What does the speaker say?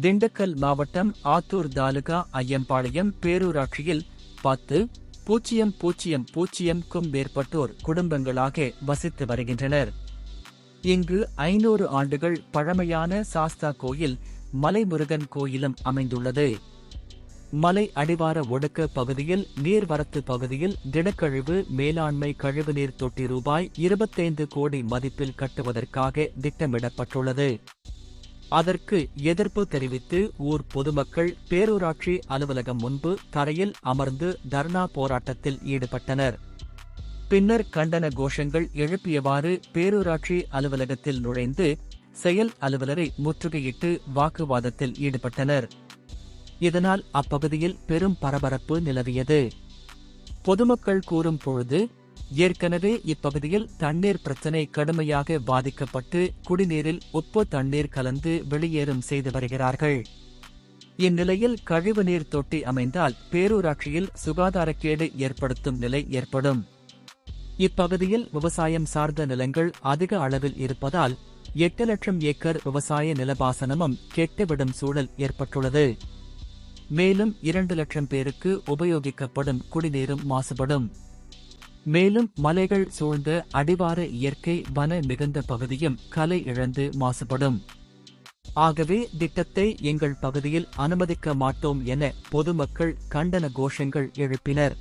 திண்டுக்கல் மாவட்டம் ஆத்தூர் தாலுகா ஐயம்பாளையம் பேரூராட்சியில் பத்து பூஜ்ஜியம் பூஜ்ஜியம் பூஜ்ஜியம்க்கும் மேற்பட்டோர் குடும்பங்களாக வசித்து வருகின்றனர். இங்கு ஐநூறு ஆண்டுகள் பழமையான சாஸ்தா கோயில் மலைமுருகன் கோயிலும் அமைந்துள்ளது. மலை அடிவார ஒடுக்க பகுதியில் நீர்வரத்து பகுதியில் திடக்கழிவு மேலாண்மை கழிவுநீர் தொட்டி ரூபாய் இருபத்தைந்து கோடி மதிப்பில் கட்டுவதற்காக திட்டமிடப்பட்டுள்ளது. அதற்கு எதிர்ப்பு தெரிவித்து ஊர் பொதுமக்கள் பேரூராட்சி அலுவலகம் முன்பு தரையில் அமர்ந்து தர்ணா போராட்டத்தில் ஈடுபட்டனர். பின்னர் கண்டன கோஷங்கள் எழுப்பியவாறு பேரூராட்சி அலுவலகத்தில் நுழைந்து செயல் அலுவலரை முற்றுகையிட்டு வாக்குவாதத்தில் ஈடுபட்டனர். இதனால் அப்பகுதியில் பெரும் பரபரப்பு நிலவியது. பொதுமக்கள் கூறும் பொழுது ஏற்கனவே இப்பகுதியில் தண்ணீர் பிரச்சினை கடுமையாக பாதிக்கப்பட்டு குடிநீரில் உப்பு தண்ணீர் கலந்து வெளியேறும் செய்து வருகிறார்கள். இந்நிலையில் கழிவுநீர் தொட்டி அமைந்தால் பேரூராட்சியில் சுகாதாரக்கேடு ஏற்படுத்தும் நிலை ஏற்படும். இப்பகுதியில் விவசாயம் சார்ந்த நிலங்கள் அதிக அளவில் இருப்பதால் எட்டு லட்சம் ஏக்கர் விவசாய நிலபாசனமும் கெட்டுவிடும் சூழல் ஏற்பட்டுள்ளது. மேலும் இரண்டு லட்சம் பேருக்கு உபயோகிக்கப்படும் குடிநீரும் மாசுபடும். மேலும் மலைகள் சூழ்ந்த அடிவார இயற்கை வன மிகுந்த பகுதியும் கலை இழந்து மாசுபடும். ஆகவே திட்டத்தை எங்கள் பகுதியில் அனுமதிக்க மாட்டோம் என பொதுமக்கள் கண்டன கோஷங்கள் எழுப்பினர்.